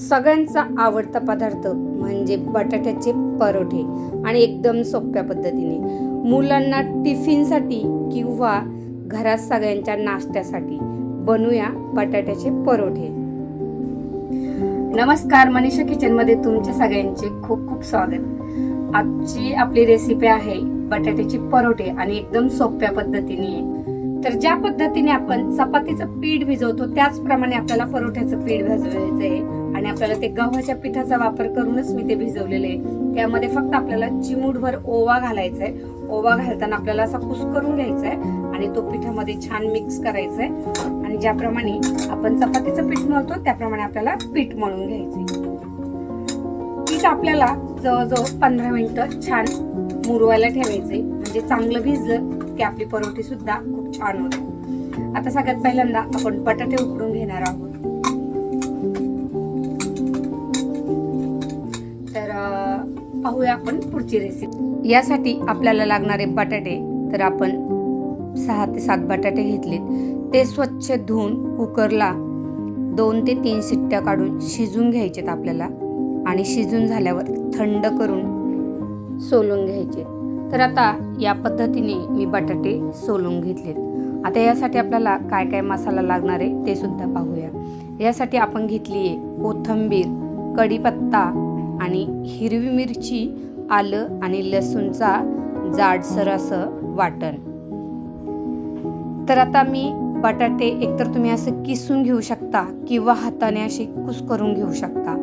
सगळ्यांचा आवडता पदार्थ म्हणजे बटाट्याचे परोठे आणि एकदम सोप्या पद्धतीने. मुलांना टिफिनसाठी किंवा घरात सगळ्यांच्या नाश्त्यासाठी बनवूया बटाट्याचे परोठे. नमस्कार मनीषा किचनमध्ये तुमच्या सगळ्यांचे खूप खूप स्वागत. आजची आपली रेसिपी आहे बटाट्याचे परोठे आणि एकदम सोप्या पद्धतीने. आहे तर ज्या पद्धतीने आपण चपातीचं पीठ भिजवतो त्याचप्रमाणे आपल्याला परोठ्याचं पीठ भिजवायचं आहे आपल्याला ते गव्हाच्या पिठाचा वापर करूनच मी ते भिजवलेले आहे. त्यामध्ये फक्त आपल्याला चिमूटभर ओवा घालायचा आहे ओवा घालताना आपल्याला असा कुस करून घ्यायचा आहे आणि तो पिठामध्ये छान मिक्स करायचा आहे आणि ज्याप्रमाणे आपण चपातीचं पीठ मळतो त्याप्रमाणे आपल्याला पीठ मळून घ्यायचंय. पीठ आपल्याला जवळजवळ पंधरा मिनिटं छान मुरवायला ठेवायचे म्हणजे चांगलं भिजलं की आपली परोठी सुद्धा खूप छान होते. आता सगळ्यात पहिल्यांदा आपण बटाटे उकडून घेणार आहोत. पाहूया आपण पुढची रेसिपी यासाठी आपल्याला लागणारे बटाटे तर आपण सहा ते सात बटाटे घेतलेत. ते स्वच्छ धुवून कुकरला दोन ते तीन शिट्ट्या काढून शिजून घ्यायचेत आपल्याला आणि शिजून झाल्यावर थंड करून सोलून घ्यायचे. तर आता या पद्धतीने मी बटाटे सोलून घेतलेत. आता यासाठी आपल्याला काय काय मसाला लागणार आहे ते सुद्धा पाहूया. यासाठी आपण घेतली आहे कोथंबीर कढीपत्ता आणि हिरवी मिरची आलं आणि लसूणचा जाडसर असं वाटण. तर आता मी बटाटे एकतर तुम्ही असं किसून घेऊ शकता किंवा हाताने असे कुस करून घेऊ शकता.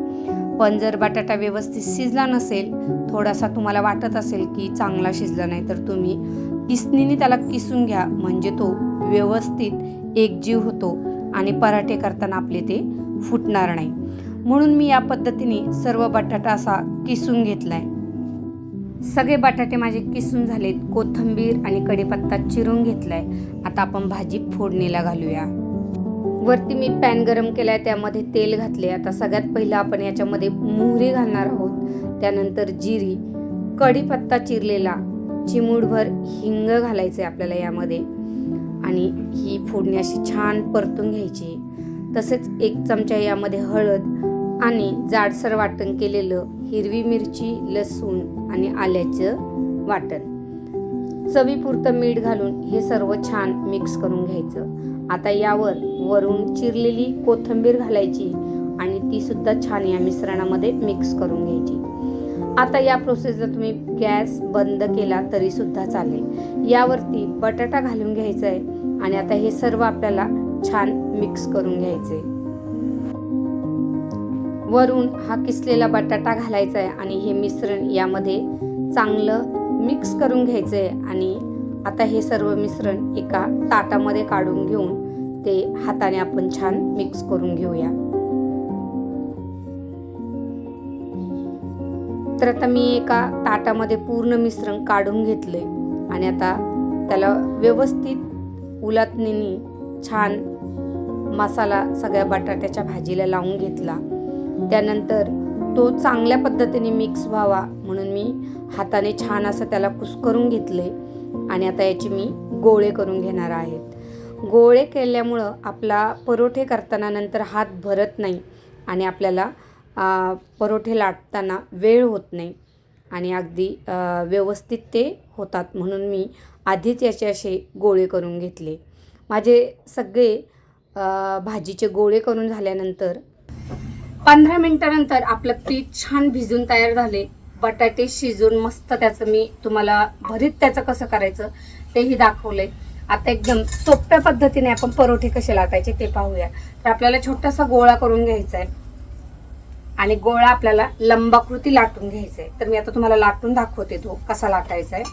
पण जर बटाटा व्यवस्थित शिजला नसेल थोडासा तुम्हाला वाटत असेल की चांगला शिजला नाही तर तुम्ही किसनीने त्याला किसून घ्या. म्हणजे तो व्यवस्थित एकजीव होतो आणि पराठे करताना आपले ते फुटणार नाही. म्हणून मी या पद्धतीने सर्व बटाटा असा किसून घेतलाय. सगळे बटाटे माझे किसून झालेत. कोथिंबीर आणि कढीपत्ता चिरून घेतलाय. आता आपण भाजी फोडणीला घालूया. वरती मी पॅन गरम केलाय त्यामध्ये तेल घातले आता सगळ्यात पहिलं आपण याच्यामध्ये मोहरी घालणार आहोत. त्यानंतर जिरी कढीपत्ता चिरलेला चिमूडभर हिंग घालायचं आहे आपल्याला यामध्ये. आणि ही फोडणी अशी छान परतून घ्यायची. तसेच एक चमचा यामध्ये हळद आणि जाडसर वाटण केलेलं हिरवी मिरची लसूण आणि आल्याचं वाटण. चवीपुरतं मीठ घालून हे सर्व छान मिक्स करून घ्यायचं. आता यावर वरून चिरलेली कोथिंबीर घालायची आणि ती सुद्धा छान या मिश्रणामध्ये मिक्स करून घ्यायची. आता या प्रोसेसला तुम्ही गॅस बंद केला तरी सुद्धा चालेल. यावरती बटाटा घालून घ्यायचा आहे आणि आता हे सर्व आपल्याला छान मिक्स करून घ्यायचं आहे वरून हा किसलेला बटाटा घालायचा आहे आणि हे मिश्रण यामध्ये चांगलं मिक्स करून घ्यायचं आहे आणि आता हे सर्व मिश्रण एका ताटामध्ये काढून घेऊन ते हाताने आपण छान मिक्स करून घेऊया. तर आता मी एका ताटामध्ये पूर्ण मिश्रण काढून घेतले आणि आता त्याला व्यवस्थित उलटणीने छान मसाला सगळ्या बटाट्याच्या भाजीला लावून घेतला. त्यानंतर तो चांगल्या पद्धतीने मिक्स व्हावा म्हणून मी हाताने छान असं त्याला कुस्करून घेतले. आणि आता याचे मी गोळे करून घेणार आहेत गोळे केल्यामुळं आपला परोठे करताना नंतर हात भरत नाही आणि आपल्याला परोठे लाटताना वेळ होत नाही. आणि अगदी व्यवस्थित ते होतात म्हणून मी आधीच याचे असे गोळे करून घेतले. माझे सगळे भाजीचे गोळे करून झाल्यानंतर पंधरा मिनिटानंतर आपलं पीठ छान भिजून तयार झाले. बटाटे शिजून मस्त त्याचं मी तुम्हाला भरीत त्याचं कसं करायचं तेही दाखवलंय. आता एकदम सोप्या पद्धतीने आपण परोठे कसे लाटायचे ते पाहूया. तर आपल्याला छोटासा गोळा करून घ्यायचा आहे. आणि गोळा आपल्याला लंबाकृती लाटून घ्यायचा आहे. तर मी आता तुम्हाला लाटून दाखवते तो कसा लाटायचा आहे.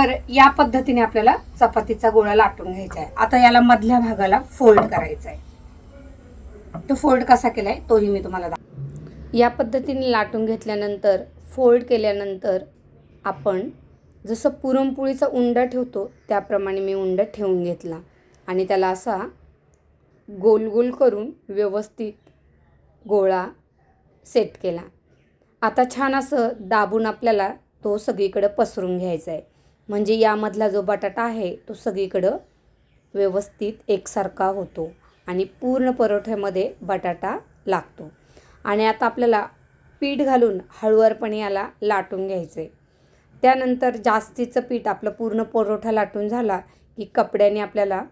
तर या पद्धतीने आपल्याला चपातीचा गोळा लाटून घ्यायचा आहे. आता याला मधल्या भागाला फोल्ड करायचा आहे तो फोल्ड कसा केलाय तोही मी तुम्हाला दाख या पद्धतीने लाटून घेतल्यानंतर फोल्ड केल्यानंतर आपण जसं पुरणपोळीचा उंडा ठेवतो त्याप्रमाणे मी उंडा ठेवून घेतला. आणि त्याला असा गोल गोल करून व्यवस्थित गोळा सेट केला. आता छान असं दाबून आपल्याला तो सगळीकडे पसरून घ्यायचा आहे. म्हणजे यामधला जो बटाटा आहे तो सगळीकडं व्यवस्थित एकसारखा होतो आणि पूर्ण परोठ्यामध्ये बटाटा लागतो. आणि आता आपल्याला पीठ घालून हळूवारपणे याला लाटून घ्यायचं आहे त्यानंतर जास्तीचं पीठ आपलं पूर्ण परोठा लाटून झाला की कपड्याने आपल्याला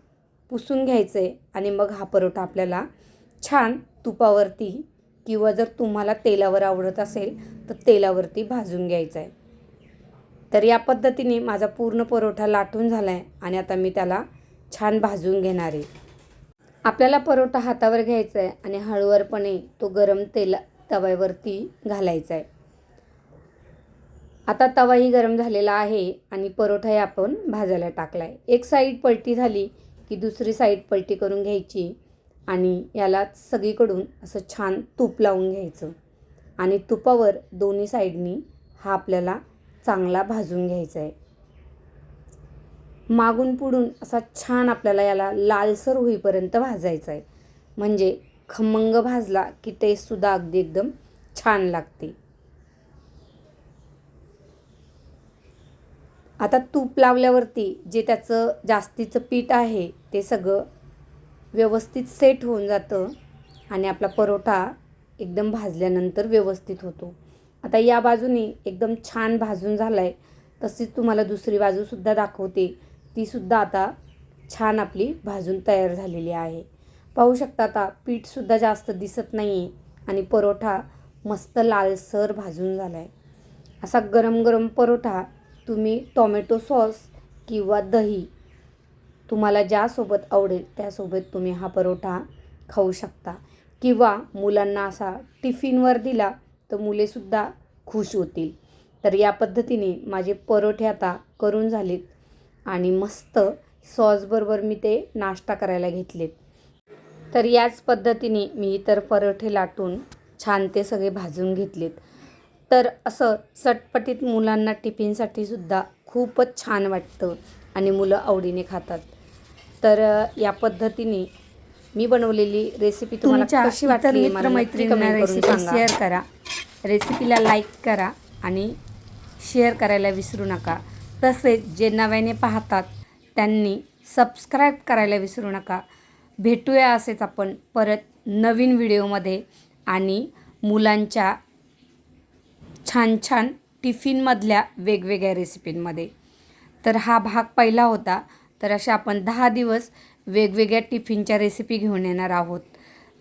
पुसून घ्यायचं आहे आणि मग हा परोठा आपल्याला छान तुपावरती किंवा जर तुम्हाला तेलावर आवडत असेल तर तेलावरती भाजून घ्यायचा आहे तर या पद्धतीने माझा पूर्ण परोठा लाटून झाला आहे आणि आता मी त्याला छान भाजून घेणार आहे. आपल्याला परोठा हातावर घ्यायचा आहे आणि हळूवारपणे तो गरम तेल तव्यावरती घालायचा आहे. आता तवाही गरम झालेला आहे आणि परोठाही आपण भाजायला टाकला आहे एक साईड पलटी झाली की दुसरी साईड पलटी करून घ्यायची आणि याला सगळीकडून असं छान तूप लावून घ्यायचं. आणि तुपावर दोन्ही साईडनी हा आपल्याला चांगला भाजून घ्यायचा आहे. मागून पुढून असा छान आपल्याला याला लालसर होईपर्यंत भाजायचा आहे. म्हणजे खमंग भाजला की टेस्टसुद्धा अगदी एकदम छान लागते. आता तूप लावल्यावरती जे त्याचं जास्तीचं पीठ आहे ते सगळं व्यवस्थित सेट होऊन जातं आणि आपला परोठा एकदम भाजल्यानंतर व्यवस्थित होतो. आता या बाजूने एकदम छान भाजून झाला आहे तशीच तुम्हाला दुसरी बाजूसुद्धा दाखवते. तीसुद्धा आता छान आपली भाजून तयार झालेली आहे. पाहू शकता आता पीठसुद्धा जास्त दिसत नाही आहे आणि परोठा मस्त लालसर भाजून झाला आहे असा गरम गरम परोठा तुम्ही टॉमॅटो सॉस किंवा दही तुम्हाला ज्यासोबत आवडेल त्यासोबत तुम्ही हा परोठा खाऊ शकता. किंवा मुलांना असा टिफिनवर दिला तर मुलेसुद्धा खुश होतील. तर या पद्धतीने माझे परोठे आता करून झालेत आणि मस्त सॉसबरोबर मी ते नाश्ता करायला घेतलेत. तर याच पद्धतीने मी इतर परोठे लाटून छान ते सगळे भाजून घेतलेत. तर असं चटपटीत मुलांना टिफिनसाठी सुद्धा खूपच छान वाटतं आणि मुलं आवडीने खातात. तर या पद्धतीने मी बनवलेली रेसिपी तुम्हाला तुमच्या कशी वाटली मित्रमैत्रिणींना रेसिपी. शेअर करा. रेसिपीला लाईक करा आणि शेअर करायला विसरू नका. तसेच जे नव्याने पाहतात त्यांनी सबस्क्राईब करायला विसरू नका. भेटूया असेच आपण परत नवीन व्हिडिओमध्ये आणि मुलांच्या छान छान टिफिनमधल्या वेगवेगळ्या रेसिपींमध्ये तर हा भाग पहिला होता. तर अशा आपण दहा दिवस वेगवेगळ्या टिफिनच्या रेसिपी घेऊन येणार आहोत.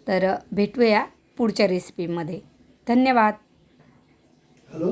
तर भेटूया पुढच्या रेसिपीमध्ये धन्यवाद. हॅलो